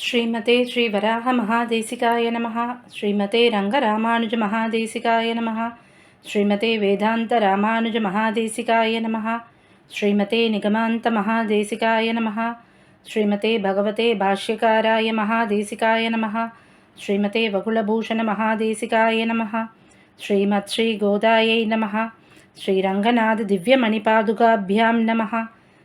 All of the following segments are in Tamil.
श्रीमते श्रीवराहमहादेशिकाय नमः। श्रीमते रङ्गरामानुजमहादेशिकाय नमः। श्रीमते वेदान्तरामानुजमहादेशिकाय नमः। श्रीमते निगमान्तमहादेशिकाय नमः। श्रीमते भगवते भाष्यकाराय महादेशिकाय नमः। श्रीमते वकुलभूषणमहादेशिकाय नमः। श्रीमत्श्रीगोदायै नमः। श्रीरङ्गनाथदिव्यमणिपादुकाभ्यां नमः।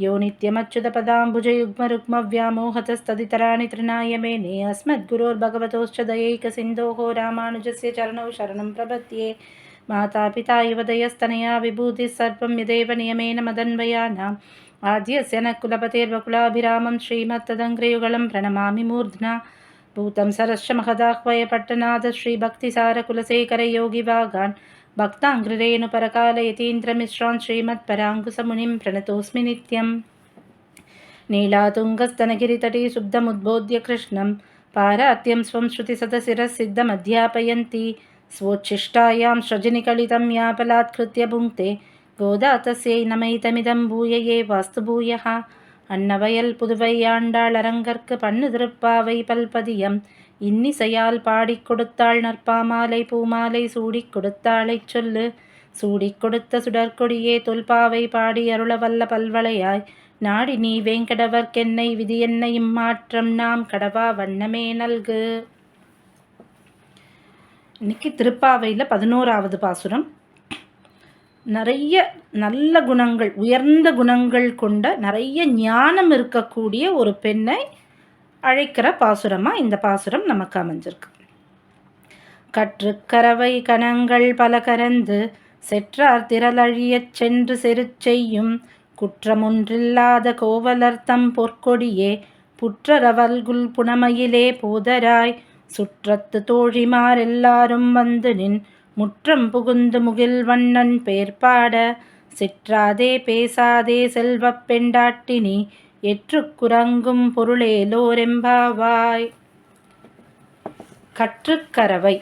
यो नित्यमच्युतपदाम्बुजयुग्मरुग्मव्यामोहतस्तदितराणि तृणाय मेने अस्मद्गुरोर्भगवतोश्च दयैकसिन्धोः रामानुजस्य चरणौ शरणं प्रपद्ये। मातापिता युवदयस्तनया विभूतिः सर्वं यदेव नियमेन मदन्वयानाम्। आद्यस्य न कुलपतेर्वकुलाभिरामं श्रीमत्तदङ्ग्रयुगलं प्रणमामि मूर्ध्ना। भूतं सरश्च महदाह्वयपट्टनाथ श्रीभक्तिसारकुलशेखरयोगिवागान् भक्ताङ्घ्रिरेणुपरकालयतीन्द्रमिश्रान् श्रीमत्पराङ्कुसमुनिं प्रणतोऽस्मि नित्यं नीलातुङ्गस्तनगिरितटी शुद्धमुद्बोध्य कृष्णं। पारात्यं स्वं श्रुतिसदशिरःसिद्धमध्यापयन्ति स्वोच्छिष्टायां स्रजिनिकलितं यापलात्कृत्य भुङ्क्ते। गोदा तस्यै नमैतमिदं भूयये वास्तुभूयः। अन्नवयल्पुदुवैयाण्डालरङ्गर्कपण्णुदृप्पावैपल्पदियम् இன்னிசையால் பாடிக் கொடுத்தாள் நற்பாமாலை பூமாலை சூடிக் கொடுத்தாளைச் சொல்லு. சூடிக் கொடுத்த சுடற்கொடியே தொல்பாவை பாடி அருளவல்ல பல்வளையாய். நாடி நீ வேங்கடவர்க்கென்னை விதி என்ன இம்மாற்றம் நாம் கடவா வண்ணமே நல்கு. இன்னைக்கு திருப்பாவையில் பதினோராவது பாசுரம். நிறைய நல்ல குணங்கள் உயர்ந்த குணங்கள் கொண்ட நிறைய ஞானம் இருக்கக்கூடிய ஒரு பெண்ணை அழைக்கிற பாசுரமாக இந்த பாசுரம் நமக்கு அமைஞ்சிருக்கு. கற்றுக்கரவை கணங்கள் பல கரந்து செற்றார் திரளழியச் சென்று செரு செய்யும் குற்றமொன்றில்லாத கோவலர்த்தம் பொற்கொடியே புற்றரவல்குல் புனமையிலே போதராய் சுற்றத்து தோழிமாரெல்லாரும் வந்து நின் முற்றம் புகுந்து முகில் வண்ணன் பேர்பாட சிற்றாதே பேசாதே செல்வப் பெண்டாட்டினி எற்றுக்குரங்கும் பொருளேலோரெம்பாவாய் கற்றுக்கறவை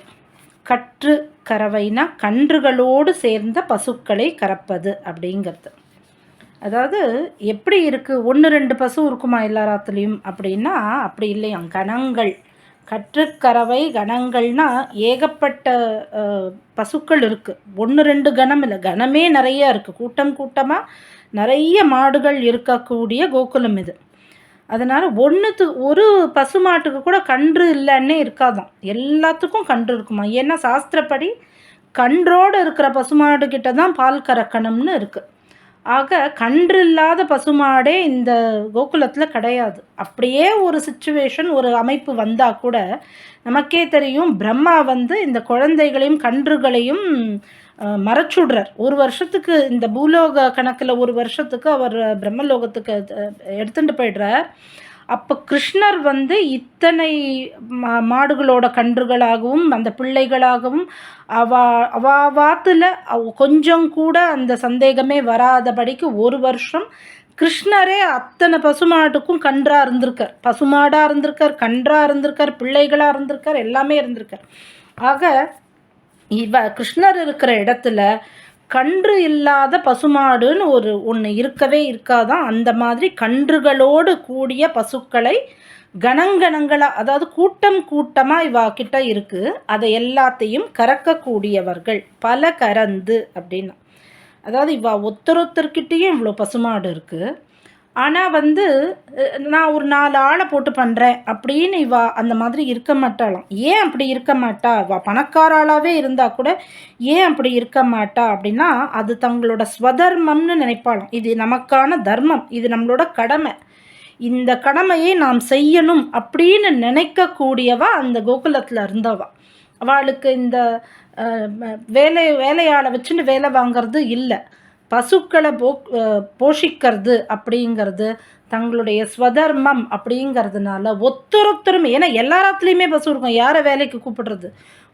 கற்று கறவைனா கன்றுகளோடு சேர்ந்த பசுக்களை கறப்பது அப்படிங்கிறது. அதாவது எப்படி இருக்குது ஒன்று ரெண்டு பசு இருக்குமா எல்லாராத்துலேயும்? அப்படின்னா அப்படி இல்லையா கணங்கள். கற்றுக்கறவை கணங்கள்னா ஏகப்பட்ட பசுக்கள் இருக்குது ஒன்று ரெண்டு கணம் இல்லை. கணமே நிறைய இருக்குது கூட்டம் கூட்டமாக நிறைய மாடுகள் இருக்கக்கூடிய கோகுலம் இது. அதனால் ஒன்றுத்து ஒரு பசுமாட்டுக்கு கூட கன்று இல்லைன்னே இருக்காதான். எல்லாத்துக்கும் கன்று இருக்குமா? ஏன்னா சாஸ்திரப்படி கன்றோடு இருக்கிற பசுமாடு கிட்ட தான் பால் கறக்கணும்னு இருக்குது ஆக கன்று இல்லாத பசுமாடே இந்த கோகுலத்தில் கிடையாது. அப்படியே ஒரு சுச்சுவேஷன் ஒரு அமைப்பு வந்தால் கூட நமக்கே தெரியும் பிரம்மா வந்து இந்த குழந்தைகளையும் கன்றுகளையும் மறைச்சுடுறார். ஒரு வருஷத்துக்கு இந்த பூலோக கணக்கில் ஒரு வருஷத்துக்கு அவர் பிரம்மலோகத்துக்கு எடுத்துகிட்டு போய்டுறார். அப்போ கிருஷ்ணர் வந்து இத்தனை மா மாடுகளோட கன்றுகளாகவும் அந்த பிள்ளைகளாகவும் அவா அவாவாத்தில் கொஞ்சம் கூட அந்த சந்தேகமே வராதபடிக்கு ஒரு வருஷம் கிருஷ்ணரே அத்தனை பசுமாட்டுக்கும் கன்றாக இருந்திருக்கார். பசுமாடாக இருந்திருக்கார் கன்றாக இருந்திருக்கார் பிள்ளைகளாக இருந்திருக்கார் எல்லாமே இருந்திருக்கார். ஆக இவ கிருஷ்ணர் இருக்கிற இடத்துல கன்று இல்லாத பசுமாடுன்னு ஒரு ஒன்று இருக்கவே இருக்காதான். அந்த மாதிரி கன்றுகளோடு கூடிய பசுக்களை கணங்கணங்களாக அதாவது கூட்டம் கூட்டமாக இவா கிட்ட இருக்குது அதை எல்லாத்தையும் கறக்கக்கூடியவர்கள். பல கறந்து அப்படின்னா. அதாவது இவா ஒத்தரொத்தர்கிட்டேயும் இவ்வளோ பசுமாடு இருக்குது ஆனால் வந்து நான் ஒரு நாலு ஆளை போட்டு பண்ணுறேன் அப்படின்னு இவா அந்த மாதிரி இருக்க மாட்டாளாம். ஏன் அப்படி இருக்க மாட்டா? இவா பணக்காராளாகவே இருந்தால் கூட ஏன் அப்படி இருக்க மாட்டா அப்படின்னா அது தங்களோட ஸ்வதர்மம்னு நினைப்பாளாம். இது நமக்கான தர்மம். இது நம்மளோட கடமை. இந்த கடமையை நாம் செய்யணும் அப்படின்னு நினைக்கக்கூடியவா அந்த கோகுலத்தில் இருந்தவா. அவளுக்கு இந்த வேலை வேலையாளை வச்சுன்னு வேலை வாங்கிறது இல்லை. பசுக்களை போ போஷிக்கிறது அப்படிங்கிறது தங்களுடைய ஸ்வதர்மம் அப்படிங்கிறதுனால ஒத்தொருத்தருமே ஏன்னா எல்லாராத்துலேயுமே பசு இருக்கும் யாரை வேலைக்கு கூப்பிடுறது?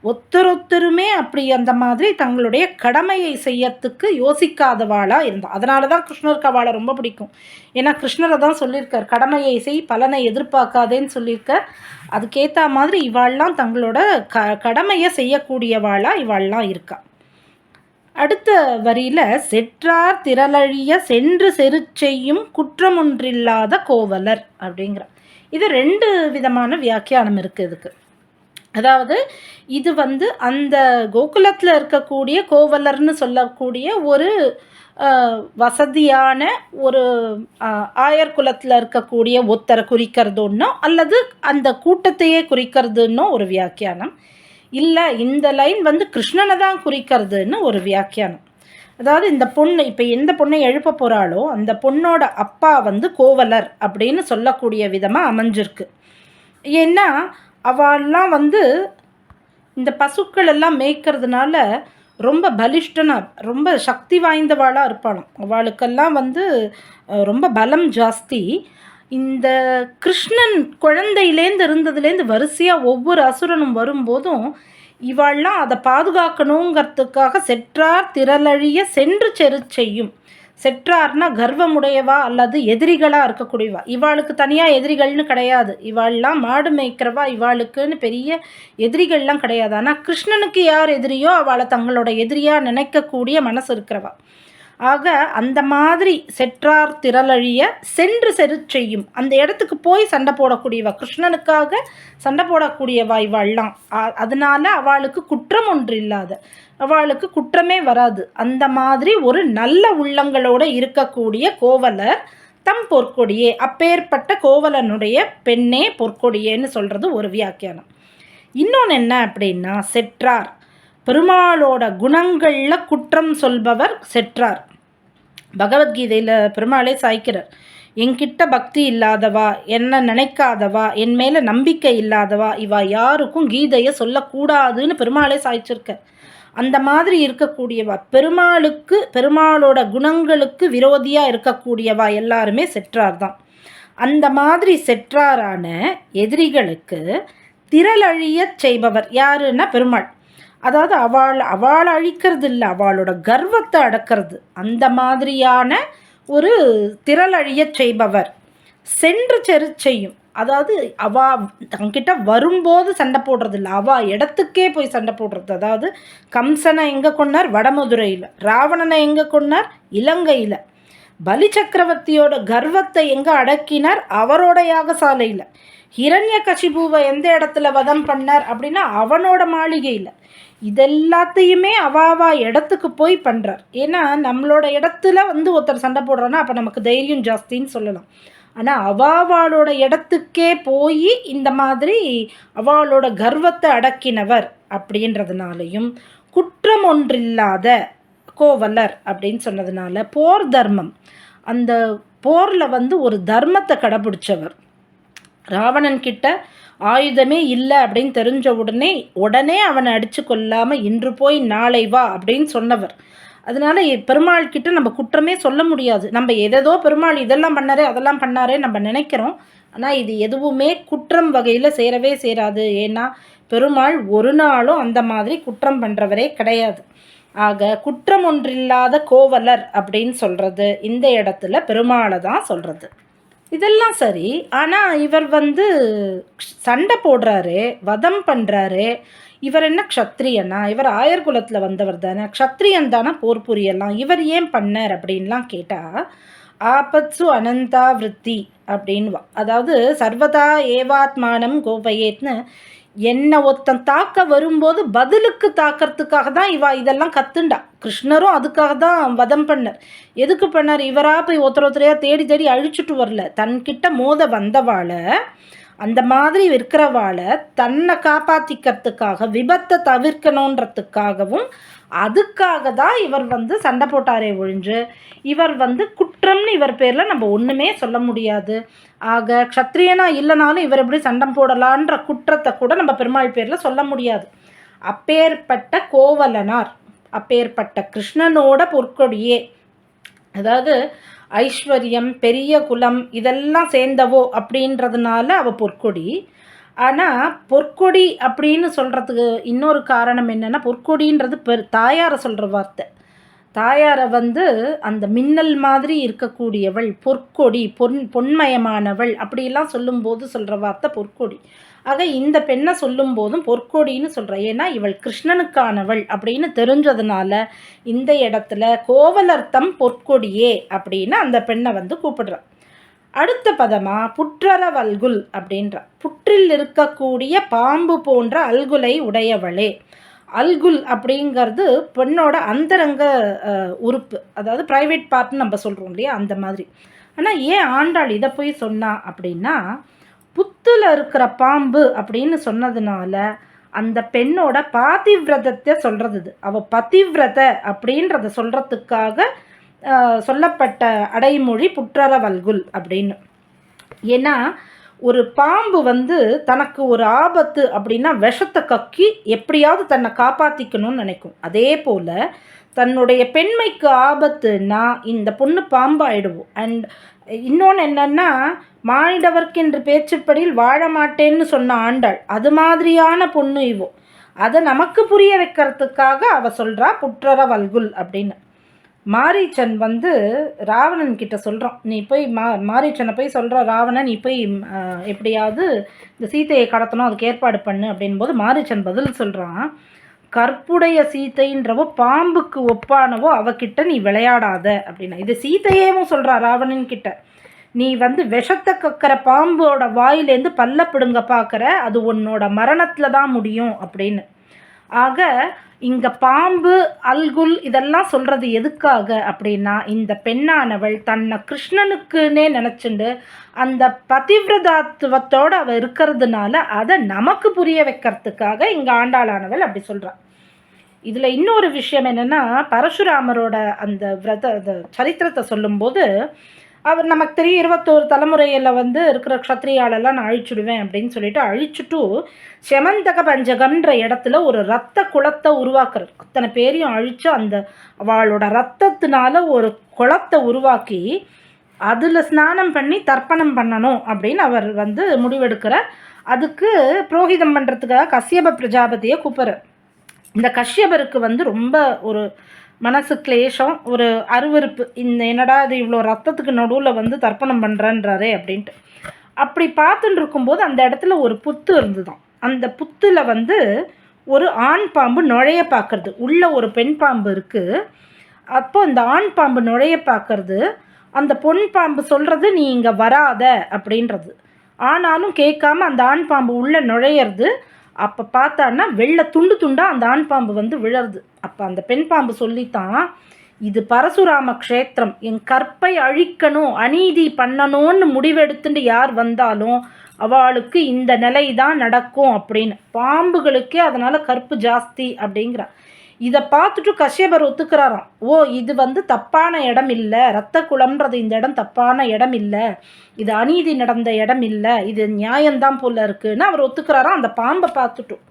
ஒத்தொருத்தருமே அப்படி அந்த மாதிரி தங்களுடைய கடமையை செய்யறதுக்கு யோசிக்காதவாளாக இருந்தா. அதனால தான் கிருஷ்ணருக்கு அவளை ரொம்ப பிடிக்கும். ஏன்னா கிருஷ்ணரை தான் சொல்லியிருக்கார் கடமையை செய் பலனை எதிர்பார்க்காதேன்னு சொல்லியிருக்கார். அதுக்கேற்ற மாதிரி இவாள்லாம் தங்களோட க கடமையை செய்யக்கூடியவாளாக இவாள்லாம் இருக்கா. அடுத்த வரியில் செற்றார் திரளழிய சென்று செரு செய்யும் குற்றமொன்றில்லாத கோவலர் அப்படிங்கிற இது ரெண்டு விதமான வியாக்கியானம் இருக்குது இதுக்கு. அதாவது இது வந்து அந்த கோகுலத்தில் இருக்கக்கூடிய கோவலர்னு சொல்லக்கூடிய ஒரு வசதியான ஒரு ஆயர் குலத்தில் இருக்கக்கூடிய ஒத்தரை குறிக்கிறதுன்னோ அல்லது அந்த கூட்டத்தையே குறிக்கிறதுன்னோ ஒரு வியாக்கியானம். இல்லை இந்த லைன் வந்து கிருஷ்ணனை தான் குறிக்கிறதுன்னு ஒரு வியாக்கியானம். அதாவது இந்த பொண்ணு இப்போ எந்த பொண்ணை எழுப்ப போகிறாளோ அந்த பொண்ணோட அப்பா வந்து கோவலர் அப்படின்னு சொல்லக்கூடிய விதமாக அமைஞ்சிருக்கு. ஏன்னா அவெல்லாம் வந்து இந்த பசுக்கள் எல்லாம் மேய்க்கிறதுனால ரொம்ப பலிஷ்டனாக ரொம்ப சக்தி வாய்ந்தவாளாக இருப்பாளாம். அவளுக்கெல்லாம் வந்து ரொம்ப பலம் ஜாஸ்தி. இந்த கிருஷ்ணன் குழந்தையிலேருந்து இருந்ததுலேருந்து வரிசையாக ஒவ்வொரு அசுரனும் வரும்போதும் இவாள்லாம் அதை பாதுகாக்கணுங்கிறதுக்காக செற்றார் திரளழிய சென்று செரு செய்யும். செற்றார்னா கர்வமுடையவா அல்லது எதிரிகளாக இருக்கக்கூடியவா? இவாளுக்கு தனியாக எதிரிகள்னு கிடையாது. இவாள்லாம் மாடு மேய்க்கிறவா இவாளுக்குன்னு பெரிய எதிரிகள்லாம் கிடையாது. ஆனால் கிருஷ்ணனுக்கு யார் எதிரியோ அவளை தங்களோட எதிரியாக நினைக்கக்கூடிய மனசு இருக்கிறவா. ஆக அந்த மாதிரி செற்றார் திரளழிய சென்று செரு செய்யும். அந்த இடத்துக்கு போய் சண்டை போடக்கூடியவ கிருஷ்ணனுக்காக சண்டை போடக்கூடியவா இவாள்லாம் அதனால அவளுக்கு குற்றம் ஒன்று இல்லாத. அவளுக்கு குற்றமே வராது. அந்த மாதிரி ஒரு நல்ல உள்ளங்களோடு இருக்கக்கூடிய கோவலர் தம் பொற்கொடியே. அப்பேற்பட்ட கோவலனுடைய பெண்ணே பொற்கொடியேன்னு சொல்கிறது ஒரு வியாக்கியானம். இன்னொன்று என்ன அப்படின்னா செற்றார் பெருமாளோட குணங்களில் குற்றம் சொல்பவர் செற்றார். பகவத்கீதையில் பெருமாளே சாய்க்கிறார். என்கிட்ட பக்தி இல்லாதவா? என்ன நினைக்காதவா? என் மேலே நம்பிக்கை இல்லாதவா? இவா யாருக்கும் கீதையை சொல்லக்கூடாதுன்னு பெருமாளே சாய்ச்சிருக்க அந்த மாதிரி இருக்கக்கூடியவா? பெருமாளுக்கு பெருமாளோட குணங்களுக்கு விரோதியாக இருக்கக்கூடியவா எல்லாருமே செற்றார் தான் அந்த மாதிரி செற்றாரான எதிரிகளுக்கு திரளழியச் செய்பவர் யாருன்னா பெருமாள். அதாவது அவள் அவள் அழிக்கிறது இல்லை அவளோட கர்வத்தை அடக்கிறது. அந்த மாதிரியான ஒரு திரளழிய செய்பவர். சென்று செரு செய்யும். அதாவது அவ தங்கிட்ட வரும்போது சண்டை போடுறது இல்லை அவ இடத்துக்கே போய் சண்டை போடுறது. அதாவது கம்சனை எங்கே கொண்டார் வடமதுரையில். ராவணனை எங்கே கொண்டார் இலங்கையில். பலி சக்கரவர்த்தியோட கர்வத்தை எங்கே அடக்கினார்? அவரோட யாகசாலையில் ஹிரண்ய கசிபுவை எந்த இடத்துல வதம் பண்ணார் அப்படின்னா அவனோட மாளிகையில். இதெல்லாத்தையுமே அவாவா இடத்துக்கு போய் பண்ணுறார் ஏன்னா நம்மளோட இடத்துல வந்து ஒருத்தர் சண்டை போடுறான்னா அப்போ நமக்கு தைரியம் ஜாஸ்தின்னு சொல்லலாம். ஆனால் அவாவாளோட இடத்துக்கே போய் இந்த மாதிரி அவளோட கர்வத்தை அடக்கினவர் அப்படின்றதுனாலையும் குற்றம் ஒன்றில்லாத கோவலர் அப்படின்னு சொன்னதுனால போர் தர்மம். அந்த போரில் வந்து ஒரு தர்மத்தை கடைபிடிச்சவர். ராவணன் கிட்ட ஆயுதமே இல்லை அப்படின்னு தெரிஞ்ச உடனே உடனே அவனை அடித்து கொல்லாமல் இன்று போய் நாளை வா அப்படின்னு சொன்னவர். அதனால பெருமாள் கிட்ட நம்ம குற்றமே சொல்ல முடியாது. நம்ம எதோ பெருமாள் இதெல்லாம் பண்ணாரே அதெல்லாம் பண்ணாரே நம்ம நினைக்கிறோம். ஆனால் இது எதுவுமே குற்றம் வகையில் சேரவே சேராது. ஏன்னா பெருமாள் ஒரு நாளும் அந்த மாதிரி குற்றம் பண்ணுறவரே கிடையாது. ஆக குற்றம் ஒன்றில்லாத கோவலர் அப்படின்னு சொல்கிறது இந்த இடத்துல பெருமாளை தான் சொல்கிறது இதெல்லாம் சரி. ஆனால் இவர் வந்து சண்டை போடுறாரு வதம் பண்ணுறாரு இவர் என்ன க்ஷத்ரியனா? இவர் ஆயர் குலத்தில் வந்தவர் தானே. க்ஷத்ரியன் தானே போர் புரியலாம். இவர் ஏன் பண்ணார் அப்படின்லாம் கேட்டால் ஆபத்சு அனந்தா விருத்தி அப்படின்வா அதாவது சர்வதா ஏவாத்மானம் கோபயேத்னு என்னை ஒருத்தன் தாக்க வரும்போது பதிலுக்கு தாக்கிறதுக்காக தான் இவா இதெல்லாம் கத்துண்டா. கிருஷ்ணரும் அதுக்காக தான் வதம் பண்ணார். எதுக்கு பண்ணார்? இவராக போய் ஒருத்தர் ஒருத்தரையாக தேடி தேடி அழிச்சுட்டு வரல. தன்கிட்ட மோத வந்தவாளை அந்த மாதிரி இருக்கிறவாளை தன்னை காப்பாற்றிக்கிறதுக்காக விபத்தை தவிர்க்கணுன்றதுக்காகவும் அதுக்காக தான் இவர் வந்து சண்டை போட்டாரே ஒழிஞ்சு. இவர் வந்து குற்றம்னு இவர் பேரில் நம்ம ஒன்றுமே சொல்ல முடியாது. ஆக க்ஷத்ரியனா இல்லைனாலும் இவர் எப்படி சண்டம் போடலான்ற குற்றத்தை கூட நம்ம பெருமாள் பேரில் சொல்ல முடியாது. அப்பேற்பட்ட கோவலனார் அப்பேற்பட்ட கிருஷ்ணனோட பொற்கொடியே. அதாவது ஐஸ்வர்யம் பெரிய குலம் இதெல்லாம் சேர்ந்தவோ அப்படின்றதுனால அவள் பொற்கொடி. ஆனால் பொற்கொடி அப்படின்னு சொல்கிறதுக்கு இன்னொரு காரணம் என்னென்னா பொற்கொடின்றது பெரு தாயாரை சொல்கிற வார்த்தை. தாயாரை வந்து அந்த மின்னல் மாதிரி இருக்கக்கூடியவள் பொற்கொடி பொன் பொன்மயமானவள் அப்படிலாம் சொல்லும்போது சொல்கிற வார்த்தை பொற்கொடி. ஆக இந்த பெண்ணை சொல்லும் போதும் பொற்கொடின்னு சொல்கிறேன் ஏன்னா இவள் கிருஷ்ணனுக்கானவள் அப்படின்னு தெரிஞ்சதுனால இந்த இடத்துல கோவலர்த்தம் பொற்கொடியே அப்படின்னு அந்த பெண்ணை வந்து கூப்பிடுறான் அடுத்த பதமாக புற்றர வல்குல் அப்படின்ற. புற்றில் இருக்கக்கூடிய பாம்பு போன்ற அல்குலை உடையவளே. அல்குல் அப்படிங்கிறது பெண்ணோட அந்தரங்க உறுப்பு. அதாவது ப்ரைவேட் பார்ட்னு நம்ம சொல்கிறோம் இல்லையா? அந்த மாதிரி. ஆனால் ஏன் ஆண்டாள் இதை போய் சொன்னா அப்படின்னா புத்தில் இருக்கிற பாம்பு அப்படின்னு சொன்னதுனால அந்த பெண்ணோட பாதிவிரதத்தை சொல்கிறது இது. அவள் பதிவிரத அப்படின்றத சொல்கிறதுக்காக சொல்லப்பட்ட அடைமொழி புற்றரவல்குல் அப்படின்னு. ஏன்னா ஒரு பாம்பு வந்து தனக்கு ஒரு ஆபத்து அப்படின்னா விஷத்தை கக்கி எப்படியாவது தன்னை காப்பாற்றிக்கணும்னு நினைக்கும். அதே போல் தன்னுடைய பெண்மைக்கு ஆபத்துன்னா இந்த பொண்ணு பாம்பாயிடுவோம் அண்ட் இன்னொன்று என்னென்னா மானிடவர்க்கென்று பேச்சுப்படியில் வாழ மாட்டேன்னு சொன்ன ஆண்டாள் அது மாதிரியான பொண்ணு இவோ. அதை நமக்கு புரிய வைக்கிறதுக்காக அவள் சொல்கிறா புற்றர வல்குல் அப்படின்னு. மாரீச்சன் வந்து ராவணன் கிட்ட சொல்கிறான் நீ போய் மா மாரீச்சனை போய் சொல்கிற ராவணன் நீ போய் எப்படியாவது இந்த சீத்தையை கடத்தணும் அதுக்கு ஏற்பாடு பண்ணு அப்படின் போது மாரீச்சன் பதில் சொல்கிறான் கற்புடைய சீத்தைன்றவோ பாம்புக்கு ஒப்பானவோ அவகிட்ட நீ விளையாடாத அப்படின்னா. இது சீத்தையேவும் சொல்கிறா ராவணன் கிட்ட. நீ வந்து விஷத்தை கக்கிற பாம்போட வாயிலேருந்து பல்ல பிடுங்க பார்க்குற அது உன்னோட மரணத்தில் தான் முடியும் அப்படின்னு. ஆக இங்கே பாம்பு அல்குல் இதெல்லாம் சொல்கிறது எதுக்காக அப்படின்னா இந்த பெண்ணானவள் தன்னை கிருஷ்ணனுக்குன்னே நினச்சிண்டு அந்த பதிவிரதாத்துவத்தோடு அவள் இருக்கிறதுனால அதை நமக்கு புரிய வைக்கிறதுக்காக இங்கே ஆண்டாளானவள் அப்படி சொல்கிறாள் இதில் இன்னொரு விஷயம் என்னென்னா பரசுராமரோட அந்த விரத சரித்திரத்தை சொல்லும்போது அவர் நமக்கு தெரியும் இருபத்தோரு தலைமுறையில் வந்து இருக்கிற க்ஷத்ரியாலெல்லாம் நான் அழிச்சுடுவேன் அப்படின்னு சொல்லிட்டு அழிச்சுட்டு செமந்தக பஞ்சகம்ன்ற இடத்துல ஒரு ரத்த குளத்தை உருவாக்குறார். அத்தனை பேரையும் அழித்து அந்த அவளோட ரத்தத்தினால ஒரு குளத்தை உருவாக்கி அதில் ஸ்நானம் பண்ணி தர்ப்பணம் பண்ணணும் அப்படின்னு அவர் வந்து முடிவெடுக்கிற அதுக்கு புரோகிதம் பண்ணுறதுக்காக கசியப பிரஜாபதியை கூப்பிட்ற இந்த கஷ்யபருக்கு வந்து ரொம்ப ஒரு மனசு கிளேஷம் ஒரு அருவறுப்பு இந்த என்னடா இது இவ்வளோ ரத்தத்துக்கு நடுவில் வந்து தர்ப்பணம் பண்ணுறன்றாரே அப்படின்ட்டு. அப்படி பார்த்துட்டு இருக்கும்போது அந்த இடத்துல ஒரு புத்து இருந்துதான் அந்த புத்தில் வந்து ஒரு ஆண் பாம்பு நுழைய பார்க்கறது. உள்ள ஒரு பெண் பாம்பு இருக்குது அப்போ அந்த ஆண் பாம்பு நுழைய பார்க்கறது அந்த பொன் பாம்பு சொல்கிறது நீ இங்கே வராத அப்படின்றது. ஆனாலும் கேட்காம அந்த ஆண் பாம்பு உள்ளே நுழையிறது அப்போ பார்த்தான்னா வெள்ளை துண்டு துண்டாக அந்த ஆண் பாம்பு வந்து விழருது அப்போ அந்த பெண் பாம்பு சொல்லித்தான் இது பரசுராம க்ஷேத்திரம். என் கற்பை அழிக்கணும் அநீதி பண்ணணும்னு முடிவெடுத்துட்டு யார் வந்தாலும் அவளுக்கு இந்த நிலை தான் நடக்கும் அப்படின்னு. பாம்புகளுக்கே அதனால் கற்பு ஜாஸ்தி அப்படிங்கிறா. இதை பார்த்துட்டு கஷ்யபர் ஒத்துக்கிறாராம். ஓ இது வந்து தப்பான இடம் இல்லை. ரத்த குளம்ன்றது இந்த இடம் தப்பான இடம் இல்லை. இது அநீதி நடந்த இடம் இல்லை. இது நியாயம்தான் போல இருக்குன்னு அவர் ஒத்துக்கிறாராம். அந்த பாம்பை பார்த்துட்டும்.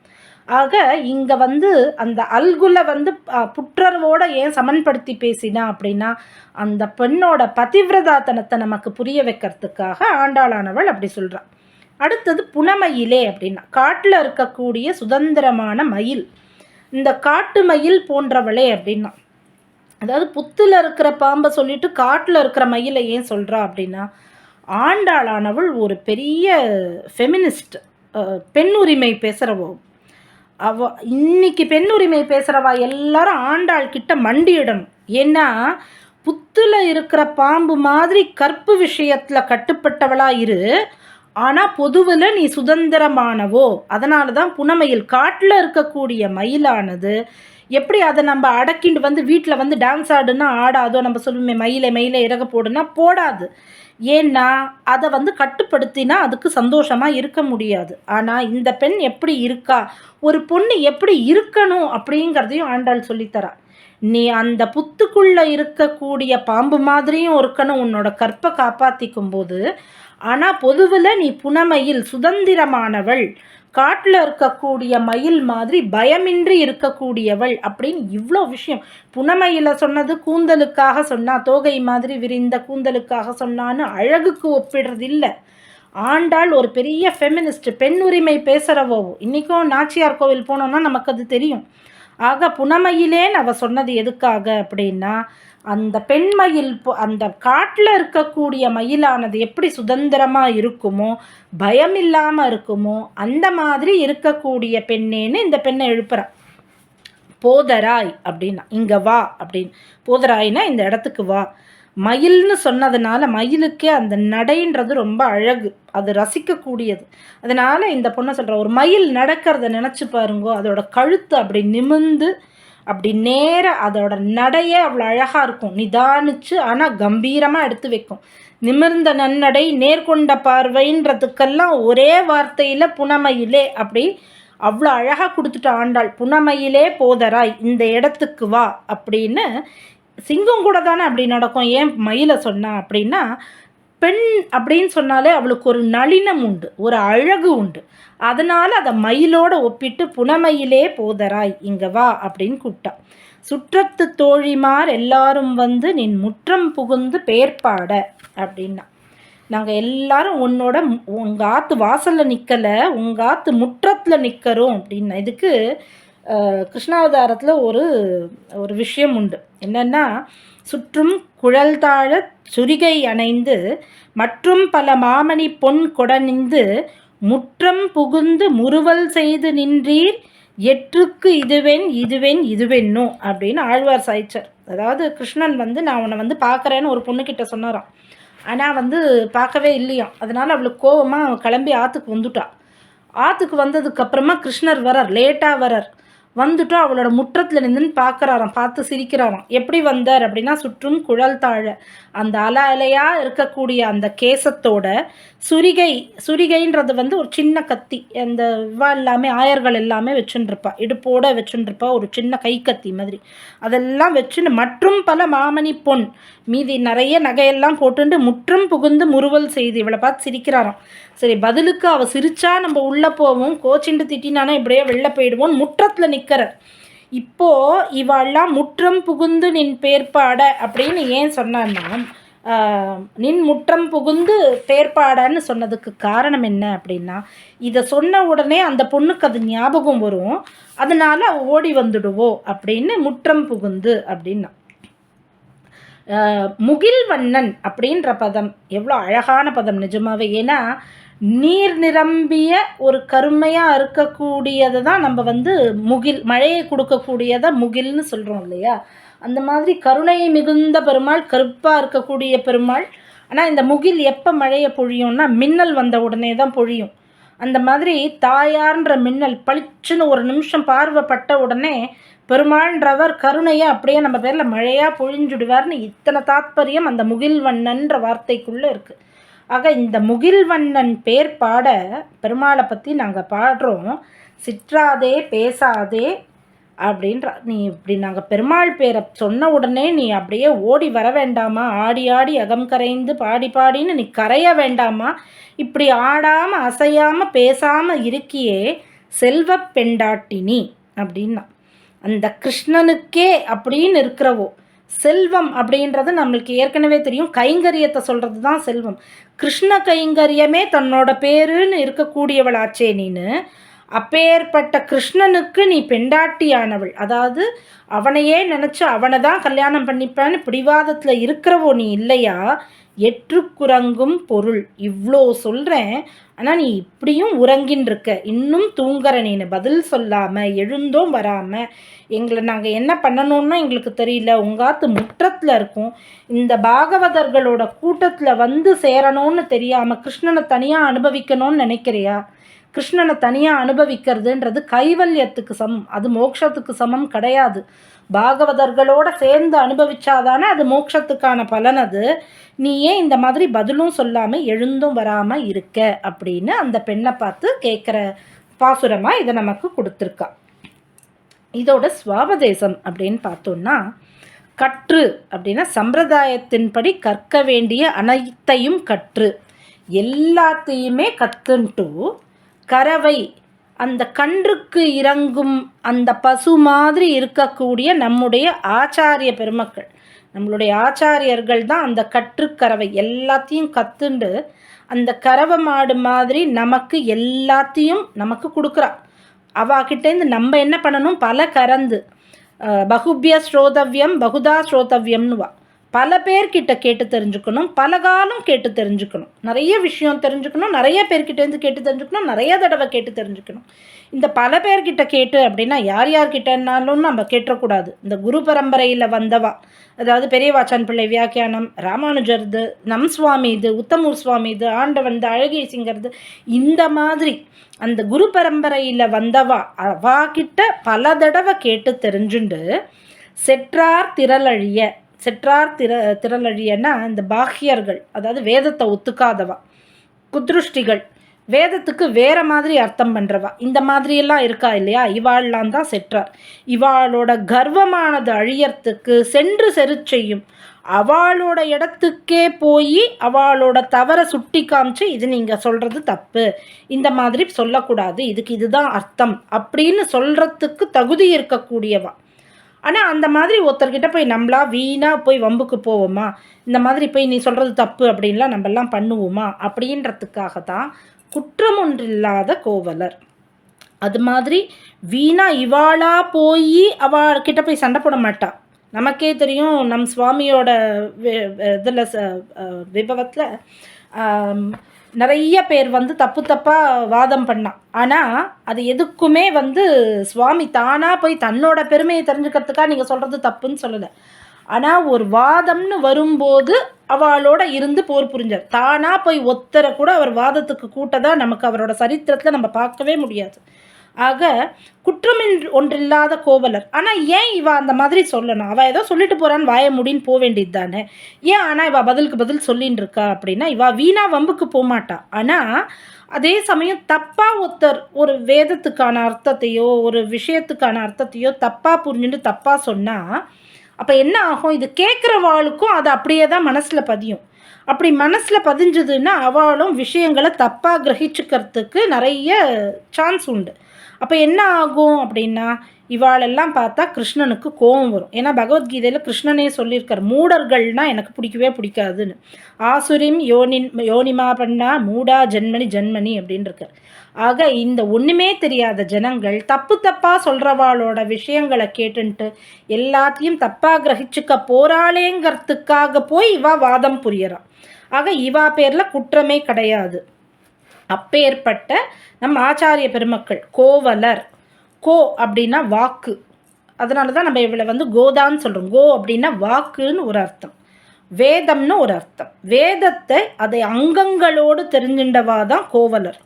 ஆக இங்கே வந்து அந்த அல்குல வந்து புற்றர்வோடு ஏன் சமன்படுத்தி பேசினா அப்படின்னா அந்த பெண்ணோட பதிவிரதாத்தனத்தை நமக்கு புரிய வைக்கிறதுக்காக ஆண்டாளானவள் அப்படி சொல்கிறான் அடுத்தது புனமயிலே அப்படின்னா காட்டில் இருக்கக்கூடிய சுதந்திரமான மயில். இந்த காட்டு மயில் போன்றவளே அப்படின்னா. அதாவது புத்தில் இருக்கிற பாம்பை சொல்லிட்டு காட்டில் இருக்கிற மயிலை ஏன் சொல்கிறா அப்படின்னா ஆண்டாளானவள் ஒரு பெரிய ஃபெமினிஸ்ட் பெண் உரிமை பேசுகிறவோ அவ இன்னைக்கு பெண் உரிமை பேசுகிறவா எல்லாரும் ஆண்டாள் கிட்ட மண்டியிடணும். ஏன்னா புத்தில் இருக்கிற பாம்பு மாதிரி கற்பு விஷயத்தில் கட்டுப்பட்டவளாக இரு ஆனால் பொதுவில் நீ சுதந்திரமானவோ அதனால தான் புனமயில் காட்டில் இருக்கக்கூடிய மயிலானது எப்படி அதை நம்ம அடக்கிண்டு வந்து வீட்டில் வந்து டான்ஸ் ஆடுன்னா ஆடாதோ நம்ம சொல்லுவோமே மயிலை மயிலை இறக போடுனா போடாது. ஏன்னா அதை வந்து கட்டுப்படுத்தினா அதுக்கு சந்தோஷமாக இருக்க முடியாது. ஆனால் இந்த பெண் எப்படி இருக்கா ஒரு பொண்ணு எப்படி இருக்கணும் அப்படிங்கிறதையும் ஆண்டாள் சொல்லித்தரா. நீ அந்த புத்துக்குள்ளே இருக்கக்கூடிய பாம்பு மாதிரியும் இருக்கணும் உன்னோட கற்பை காப்பாற்றிக்கும் போது ஆனால் பொதுவில் நீ புனமையில் சுதந்திரமானவள். காட்டில் இருக்கக்கூடிய மயில் மாதிரி பயமின்றி இருக்கக்கூடியவள் அப்படின்னு இவ்வளோ விஷயம். புனமையில் சொன்னது கூந்தலுக்காக சொன்னா தோகை மாதிரி விரிந்த கூந்தலுக்காக சொன்னான்னு அழகுக்கு ஒப்பிடுறது இல்லை ஆண்டாள் ஒரு பெரிய ஃபெமினிஸ்ட் பெண் உரிமை பேசுகிறவோ இன்றைக்கும் நாச்சியார் கோவில் போனோன்னா நமக்கு அது தெரியும். ஆக புனமையிலேன்னு அவள் சொன்னது எதுக்காக அப்படின்னா அந்த பெண் மயில் அந்த காட்டில் இருக்கக்கூடிய மயிலானது எப்படி சுதந்திரமாக இருக்குமோ பயம் இல்லாமல் இருக்குமோ அந்த மாதிரி இருக்கக்கூடிய பெண்ணேன்னு இந்த பெண்ணை எழுப்புறான். போதராய் அப்படின்னா இங்கே வா அப்படின்னு. போதராய்னா இந்த இடத்துக்கு வா. மயில்னு சொன்னதுனால மயிலுக்கே அந்த நடைன்றது ரொம்ப அழகு. அது ரசிக்கக்கூடியது. அதனால் இந்த பொண்ணை சொல்கிற ஒரு மயில் நடக்கிறத நினச்சி பாருங்கோ அதோட கழுத்து அப்படி நிமிந்து அப்படி நேர அதோட நடையே அவ்வளோ அழகாக இருக்கும். நிதானிச்சு ஆனால் கம்பீரமாக எடுத்து வைக்கும். நிமிர்ந்த நன்னடை நேர்கொண்ட பார்வைன்றதுக்கெல்லாம் ஒரே வார்த்தையில் புனமையிலே அப்படி அவ்வளோ அழகாக கொடுத்துட்டு ஆண்டாள் புனமையிலே போதராய் இந்த இடத்துக்கு வா அப்படின்னு சிங்கம் கூட தானே அப்படி நடக்கும். ஏன் மயிலை சொன்னா அப்படின்னா பெண் அப்படின்னு சொன்னாலே அவளுக்கு ஒரு நளினம் உண்டு ஒரு அழகு உண்டு. அதனால் அதை மயிலோடு ஒப்பிட்டு புனமயிலே போதராய் இங்கே வா அப்படின்னு கூப்பிட்டா. சுற்றத்து தோழிமார் எல்லாரும் வந்து நின் முற்றம் புகுந்து பேர்பாட அப்படின்னா. நாங்கள் எல்லாரும் உன்னோட உங்கள் ஆற்று வாசலில் நிற்கலை உங்கள் ஆற்று முற்றத்தில் நிற்கிறோம் அப்படின்னா. இதுக்கு கிருஷ்ணாவதாரத்தில் ஒரு ஒரு விஷயம் உண்டு. என்னென்னா சுற்றும் குழல் தாழ சுரிகை அணைந்து மற்றும் பல மாமணி பொன் கொடனிந்து முற்றம் புகுந்து முறுவல் செய்து நின்றீர். எற்றுக்கு இதுவென் இதுவென் இதுவென்னும் அப்படின்னு ஆழ்வார் சாய்ச்சர். அதாவது கிருஷ்ணன் வந்து நான் உன்னை வந்து பார்க்குறேன்னு ஒரு பொண்ணுக்கிட்ட சொன்னாரான் ஆனால் வந்து பார்க்கவே இல்லையாம். அதனால் அவளுக்கு கோவமாக கிளம்பி ஆற்றுக்கு வந்துட்டான் ஆற்றுக்கு வந்ததுக்கப்புறமா கிருஷ்ணர் வரார் லேட்டாக வரார் வந்துட்டோம் அவளோட முற்றத்தில் நின்றுன்னு பார்க்குறாராம் பார்த்து சிரிக்கிறாராம். எப்படி வந்தார்? அப்படின்னா சுற்றும் குழல் தாழ. அந்த அல அலையாக இருக்கக்கூடிய அந்த கேசத்தோட சுரிகை சுரிகைன்றது வந்து ஒரு சின்ன கத்தி. அந்த இவா எல்லாமே ஆயர்கள் எல்லாமே வச்சுருப்பா இடுப்போட வச்சுருப்பா ஒரு சின்ன கை கத்தி மாதிரி. அதெல்லாம் வச்சுன்னு மற்றும் பல மாமணி பொன். மீதி நிறைய நகையெல்லாம் போட்டுண்டு முற்றும் புகுந்து முறுவல் செய்து இவளை பார்த்து சிரிக்கிறாராம். சரி பதிலுக்கு அவள் சிரிச்சா நம்ம உள்ளே போவோம் கோச்சிண்டு திட்டினானா இப்படியே வெளில போயிடுவோம் முற்றத்தில் நிற்கிறார் இப்போது இவாள்லாம் முற்றம் புகுந்து நின் பேர்பாட அப்படின்னு ஏன் சொன்னான்னா நின் முற்றம் புகுந்து பேர்பாடன்னு சொன்னதுக்கு காரணம் என்ன அப்படின்னா இதை சொன்ன உடனே அந்த பொண்ணுக்கு அது ஞாபகம் வரும். அதனால் ஓடி வந்துடுவோம் அப்படின்னு முற்றம் புகுந்து அப்படின்னா. முகில்வண்ணன் அப்படின்ற பதம் எவ்வளோ அழகான பதம் நிஜமாவே. ஏன்னா நீர் நிரம்பிய ஒரு கருமையாக இருக்கக்கூடியதை தான் நம்ம வந்து முகில் மழையை கொடுக்கக்கூடியதை முகில்னு சொல்கிறோம் இல்லையா? அந்த மாதிரி கருணை மிகுந்த பெருமாள் கருப்பாக இருக்கக்கூடிய பெருமாள். ஆனால் இந்த முகில் எப்போ மழையை பொழியும்னா மின்னல் வந்த உடனே தான் பொழியும். அந்த மாதிரி தாயார்ன்ற மின்னல் பளிச்சுன்னு ஒரு நிமிஷம் பார்வைப்பட்ட உடனே பெருமாள்ன்றவர் கருணையை அப்படியே நம்ம பேரில் மழையாக பொழிஞ்சுடுவார்னு இத்தனை தாத்பரியம் அந்த முகில்வண்ணன்ற வார்த்தைக்குள்ளே இருக்குது ஆக இந்த முகில்வண்ணன் பேர் பாட பெருமாளை பற்றி நாங்கள் பாடுறோம். சிற்றாதே பேசாதே அப்படின்ற நீ இப்படி நாங்கள் பெருமாள் பேரை சொன்ன உடனே நீ அப்படியே ஓடி வர வேண்டாமா? ஆடி ஆடி அகம் கரைந்து பாடி பாடின்னு நீ கரைய வேண்டாமா? இப்படி ஆடாமல் அசையாமல் பேசாமல் இருக்கியே செல்வ பெண்டாட்டினி அப்படின்னா. அந்த கிருஷ்ணனுக்கே அப்படின்னு இருக்கிறவோ செல்வம் அப்படின்றது நம்மளுக்கு ஏற்கனவே தெரியும். கைங்கரியத்தை சொல்கிறது தான் செல்வம். கிருஷ்ண கைங்கரியமே தன்னோட பேருன்னு இருக்கக்கூடியவளாச்சே நீனு. அப்பேற்பட்ட கிருஷ்ணனுக்கு நீ பெண்டாட்டியானவள். அதாவது அவனையே நினச்சி அவனை தான் கல்யாணம் பண்ணிப்பேன்னு பிடிவாதத்தில் இருக்கிறவோ நீ இல்லையா? எற்றுக்குரங்கும் பொருள். இவ்வளோ சொல்கிறேன் ஆனால் நீ இப்படியும் உறங்கின்னு இருக்க இன்னும் தூங்குற நீனு பதில் சொல்லாமல் எழுந்தும் வராமல் எங்களை நாங்கள் என்ன பண்ணணும்னா எங்களுக்கு தெரியல. உங்காத்து முற்றத்தில் இருக்கும். இந்த பாகவதர்களோட கூட்டத்தில் வந்து சேரணும்னு தெரியாமல் கிருஷ்ணனை தனியாக அனுபவிக்கணும்னு நினைக்கிறியா? கிருஷ்ணனை தனியாக அனுபவிக்கிறதுன்றது கைவல்யத்துக்கு சமம். அது மோட்சத்துக்கு சமம் கிடையாது. பாகவதர்களோட சேர்ந்து அனுபவிச்சாதானே அது மோட்சத்துக்கான பலன் அது. நீ ஏன் இந்த மாதிரி பதிலும் சொல்லாமல் எழுந்தும் வராமல் இருக்க அப்படின்னு அந்த பெண்ணை பார்த்து கேட்குற பாசுரமாக இதை நமக்கு கொடுத்துருக்கா. இதோட சுவாபதேசம் அப்படின்னு பார்த்தோம்னா கற்று அப்படின்னா சம்பிரதாயத்தின்படி கற்க வேண்டிய அனைத்தையும் கற்று. எல்லாத்தையுமே கற்றுன்ட்டு கறவை. அந்த கன்றுக்கு இறங்கும் அந்த பசு மாதிரி இருக்கக்கூடிய நம்முடைய ஆச்சாரிய பெருமக்கள். நம்மளுடைய ஆச்சாரியர்கள் தான் அந்த கற்றுக்கறவை எல்லாத்தையும் கத்துண்டு அந்த கறவை மாடு மாதிரி நமக்கு எல்லாத்தையும் நமக்கு கொடுக்குறா. அவாகிட்டேருந்து நம்ம என்ன பண்ணணும்? பல கறந்து. பகுபிய ஸ்ரோதவ்யம் பகுதா ஸ்ரோதவ்யம்னுவா. பல பேர்கிட்ட கேட்டு தெரிஞ்சுக்கணும் பல காலம் கேட்டு தெரிஞ்சுக்கணும். நிறைய விஷயம் தெரிஞ்சுக்கணும் நிறைய பேர்கிட்டேருந்து கேட்டு தெரிஞ்சுக்கணும் நிறைய தடவை கேட்டு தெரிஞ்சுக்கணும். இந்த பல பேர்கிட்ட கேட்டு அப்படின்னா யார் யார்கிட்டனாலும் நம்ம கேட்டக்கூடாது இந்த குரு பரம்பரையில் வந்தவா அதாவது பெரியவாச்சான் பிள்ளை வியாக்கியானம் ராமானுஜர்து நம் சுவாமி இது உத்தமூர் சுவாமி இது ஆண்டவன் அழகிய சிங்கர்து இந்த மாதிரி அந்த குரு பரம்பரையில் வந்தவா அவா கிட்ட பல தடவை கேட்டு தெரிஞ்சுண்டு செற்றார் திரளழிய செற்றார் திர திரளழியன்னா இந்த பாக்கியர்கள் அதாவது வேதத்தை ஒத்துக்காதவா? குத்ருஷ்டிகள் வேதத்துக்கு வேற மாதிரி அர்த்தம் பண்ணுறவா இந்த மாதிரியெல்லாம் இருக்கா இல்லையா? இவாள்லாம் தான் செற்றார். இவாளோட கர்வமானது அழியறதுக்கு சென்று செரு செய்யும். அவளோட இடத்துக்கே போய் அவளோட தவறை சுட்டி காமிச்சு இது நீங்கள் சொல்கிறது தப்பு. இந்த மாதிரி சொல்லக்கூடாது. இதுக்கு இதுதான் அர்த்தம். அப்படின்னு சொல்கிறதுக்கு தகுதி இருக்கக்கூடியவா? ஆனால் அந்த மாதிரி ஒருத்தர்கிட்ட போய் நம்மளா வீணாக போய் வம்புக்கு போவோமா? இந்த மாதிரி போய் நீ சொல்கிறது தப்பு அப்படின்லாம் நம்மெல்லாம் பண்ணுவோமா? அப்படின்றதுக்காக தான் குற்றம் ஒன்றில்லாத கோவலர். அது மாதிரி வீணாக இவாளா போய் அவள்கிட்ட போய் சண்டை போட மாட்டாள் நமக்கே தெரியும் நம் சுவாமியோட இதில் விபவத்தில் நிறைய பேர் வந்து தப்பு தப்பாக வாதம் பண்ணான் ஆனால் அது எதுக்குமே வந்து சுவாமி தானாக போய் தன்னோட பெருமையை தெரிஞ்சுக்கிறதுக்காக நீங்கள் சொல்கிறது தப்புன்னு சொல்லலை. ஆனால் ஒரு வாதம்னு வரும்போது அவளோட இருந்து போர் புரிஞ்சார். தானாக போய் ஒத்தரை கூட அவர் வாதத்துக்கு கூட்டதான் நமக்கு அவரோட சரித்திரத்தில் நம்ம பார்க்கவே முடியாது. ஆக குற்றம் ஒன்றில்லாத கோவலர். ஆனால் ஏன் இவ அந்த மாதிரி சொல்லணும்? அவள் ஏதோ சொல்லிட்டு போகிறான்னு வாய முடின்னு போக வேண்டியது தானே. ஏன் ஆனால் இவள் பதிலுக்கு பதில் சொல்லின்னு இருக்கா அப்படின்னா இவ வீணா வம்புக்கு போகமாட்டா ஆனால் அதே சமயம் தப்பாக ஒருத்தர் ஒரு வேதத்துக்கான அர்த்தத்தையோ ஒரு விஷயத்துக்கான அர்த்தத்தையோ தப்பாக புரிஞ்சுட்டு தப்பாக சொன்னால் அப்போ என்ன ஆகும்? இது கேட்குற வாளுக்கும் அது அப்படியே தான் மனசில் பதியும். அப்படி மனசில் பதிஞ்சதுன்னா அவளும் விஷயங்களை தப்பாக கிரகிச்சுக்கிறதுக்கு நிறைய சான்ஸ் உண்டு. அப்போ என்ன ஆகும் அப்படின்னா இவாளெல்லாம் பார்த்தா கிருஷ்ணனுக்கு கோபம் வரும். ஏன்னா பகவத்கீதையில் கிருஷ்ணனே சொல்லியிருக்கார் மூடர்கள்னால் எனக்கு பிடிக்கவே பிடிக்காதுன்னு. ஆசுரிம் யோனின் யோனிமா பண்ணா மூடா ஜென்மனி ஜென்மனி அப்படின்னு இருக்கார் ஆக இந்த ஒன்றுமே தெரியாத ஜனங்கள் தப்பு தப்பாக சொல்கிறவாளோட விஷயங்களை கேட்டுன்ட்டு எல்லாத்தையும் தப்பாக கிரகிச்சுக்க போகிறாளேங்கிறதுக்காக போய் இவா வாதம் புரியறான் ஆக இவா பேரில் குற்றமே கிடையாது. அப்பேற்பட்ட நம் ஆச்சாரிய பெருமக்கள் கோவலர். கோ அப்படின்னா வாக்கு. அதனால தான் நம்ம இவளை வந்து கோதான்னு சொல்கிறோம் கோ அப்படின்னா வாக்குன்னு ஒரு அர்த்தம். வேதம்னு ஒரு அர்த்தம். வேதத்தை அதை அங்கங்களோடு தெரிஞ்சின்றவா தான் கோவலர்.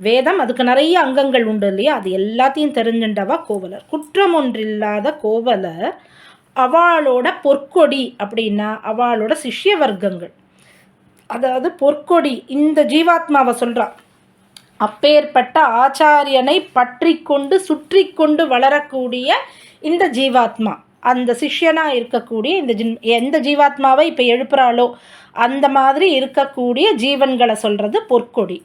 வேதம் அதுக்கு நிறைய அங்கங்கள் உண்டு இல்லையா? அது எல்லாத்தையும் தெரிஞ்சின்றவா கோவலர். குற்றம் ஒன்றில்லாத கோவலர் அவளோட பொற்கொடி அப்படின்னா அவளோட சிஷ்ய வர்க்கங்கள் அதாவது பொற்கொடி இந்த ஜீவாத்மாவை சொல்கிறான் அப்பேற்பட்ட ஆச்சாரியனை பற்றி கொண்டு சுற்றி கொண்டு வளரக்கூடிய இந்த ஜீவாத்மா அந்த சிஷ்யனாக இருக்கக்கூடிய இந்த ஜின் எந்த ஜீவாத்மாவை இப்போ எழுப்புறாளோ அந்த மாதிரி இருக்கக்கூடிய ஜீவன்களை சொல்கிறது பொற்கொடி.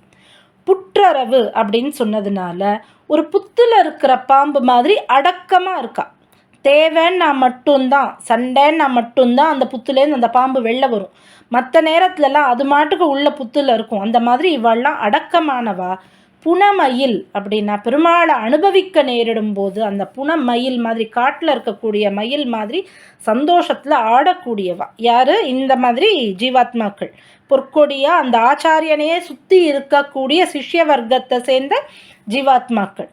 புற்றரவு அப்படின்னு சொன்னதுனால ஒரு புத்தில் இருக்கிற பாம்பு மாதிரி அடக்கமாக இருக்கா. தேவைன்னா மட்டும்தான் சண்டைன்னா மட்டும்தான் அந்த புத்துலேருந்து அந்த பாம்பு வெளில வரும். மற்ற நேரத்துலலாம் அது மாட்டுக்கு உள்ள புத்தில் இருக்கும். அந்த மாதிரி இவள்லாம் அடக்கமானவா? புனமயில் அப்படின்னா பெருமாளை அனுபவிக்க நேரிடும் போது அந்த புனமயில் மாதிரி காட்டில் இருக்கக்கூடிய மயில் மாதிரி சந்தோஷத்தில் ஆடக்கூடியவா? யார்? இந்த மாதிரி ஜீவாத்மாக்கள். பொற்கொடியாக அந்த ஆச்சாரியனையே சுற்றி இருக்கக்கூடிய சிஷ்ய வர்க்கத்தை சேர்ந்த ஜீவாத்மாக்கள்.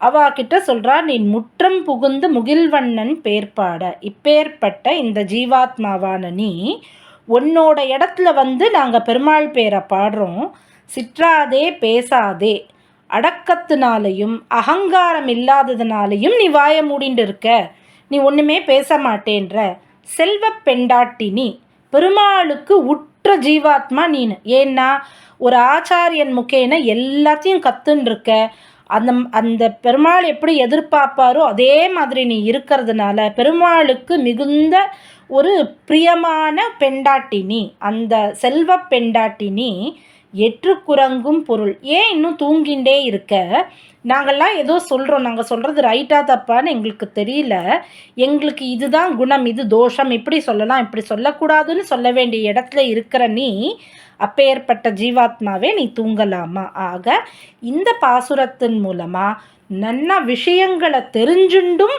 அவா கிட்ட சொல்கிறா நீ முற்றம் புகுந்து முகில்வண்ணன் பேர்பாட. இப்பேற்பட்ட இந்த ஜீவாத்மாவான நீ உன்னோட இடத்துல வந்து நாங்கள் பெருமாள் பேரை பாடுறோம். சிற்றாதே பேசாதே. அடக்கத்தினாலையும் அகங்காரம் இல்லாததுனாலையும் நீ வாய மூடிண்டு இருக்க நீ ஒன்றுமே பேச மாட்டேன்ற. செல்வ பெண்டாட்டினி பெருமாளுக்கு உற்ற ஜீவாத்மா நீனு. ஏன்னா ஒரு ஆச்சாரியன் முக்கேன எல்லாத்தையும் கத்துன்னு இருக்க அந்த அந்த பெருமாள் எப்படி எதிர்பார்ப்பாரோ அதே மாதிரி நீ இருக்கிறதுனால பெருமாளுக்கு மிகுந்த ஒரு பிரியமான பெண்டாட்டினி அந்த செல்வ பெண்டாட்டினி எற்றுக்குறங்கும் பொருள். ஏன் இன்னும் தூங்கிண்டே இருக்க? நாங்கள்லாம் ஏதோ சொல்கிறோம் நாங்கள் சொல்கிறது ரைட்டாக தப்பான்னு எங்களுக்கு தெரியல. எங்களுக்கு இதுதான் குணம் இது தோஷம். இப்படி சொல்லலாம் இப்படி சொல்லக்கூடாதுன்னு சொல்ல வேண்டிய இடத்துல இருக்கிற நீ அப்பேற்பட்ட ஜீவாத்மாவே நீ தூங்கலாமா? ஆக இந்த பாசுரத்தின் மூலமாக நன்னா விஷயங்களை தெரிஞ்சுண்டும்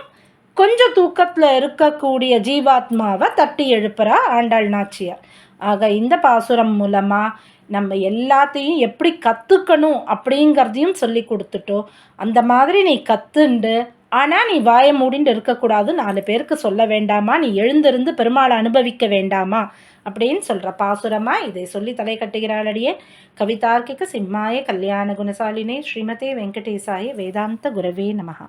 கொஞ்சம் தூக்கத்தில் இருக்கக்கூடிய ஜீவாத்மாவை தட்டி எழுப்புறா ஆண்டாள் நாச்சியார். ஆக இந்த பாசுரம் மூலமாக நம்ம எல்லாத்தையும் எப்படி கற்றுக்கணும் அப்படிங்கிறதையும் சொல்லி கொடுத்துட்டோம் அந்த மாதிரி நீ கற்றுண்டு ஆனால் நீ வாய மூடிண்டு இருக்கக்கூடாது நாலு பேருக்கு சொல்ல வேண்டாமா நீ எழுந்திருந்து பெருமாளை அனுபவிக்க வேண்டாமா அப்படின்னு சொல்கிற பாசுரமா இதை சொல்லி தலை கட்டுகிறாளடியே. கவிதார்க்கிக சிம்மாய கல்யாண குணசாலினே ஸ்ரீமதே வெங்கடேசாய வேதாந்த குரவே நமகா